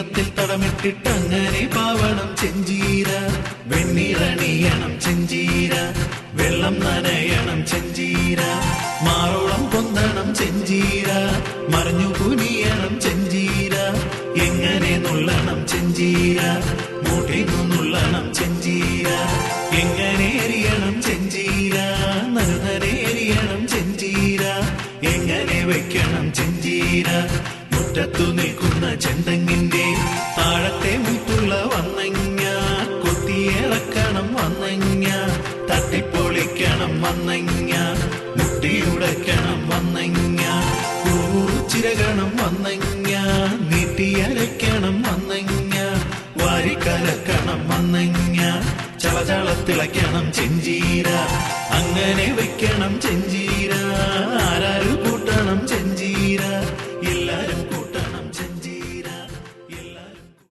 ഇട്ടങ്ങനെ പാവണം ചെഞ്ചീര. വെണ്ണീറണിയണം ചെഞ്ചീര. വെള്ളം നനയണം ചെഞ്ചീര. മാറോളം പൊന്തണം ചെഞ്ചീര. മറിഞ്ഞു കുനിയണം ചെഞ്ചീര. എങ്ങനെ നുള്ളണം ചെഞ്ചീര. മൂട്ടിന്നു നുള്ളണം ചെഞ്ചീര. എങ്ങനെ എറിയണം ചെഞ്ചീര. നരുനരെ എറിയണം ചെഞ്ചീര. എങ്ങനെ വെക്കണം ചെഞ്ചീര. മുറ്റത്തു നിൽക്കുന്ന ചെന്തങ്ങിന്റെ മുറ്റുള്ള വന്നങ്ങ കൊത്തിയിറക്കണം വന്നങ്ങ തട്ടിപ്പൊളിക്കണം വന്നങ്ങ മുട്ടിയുടയ്ക്കണം വന്നങ്ങ കൂച്ചിരകണം വന്നങ്ങ നീട്ടിയരയ്ക്കണം വന്നങ്ങ വാരിക്കലക്കണം വന്നങ്ങ ചളചളത്തിളയ്ക്കണം ചെഞ്ചീര അങ്ങനെ വെക്കണം ചെഞ്ചീര.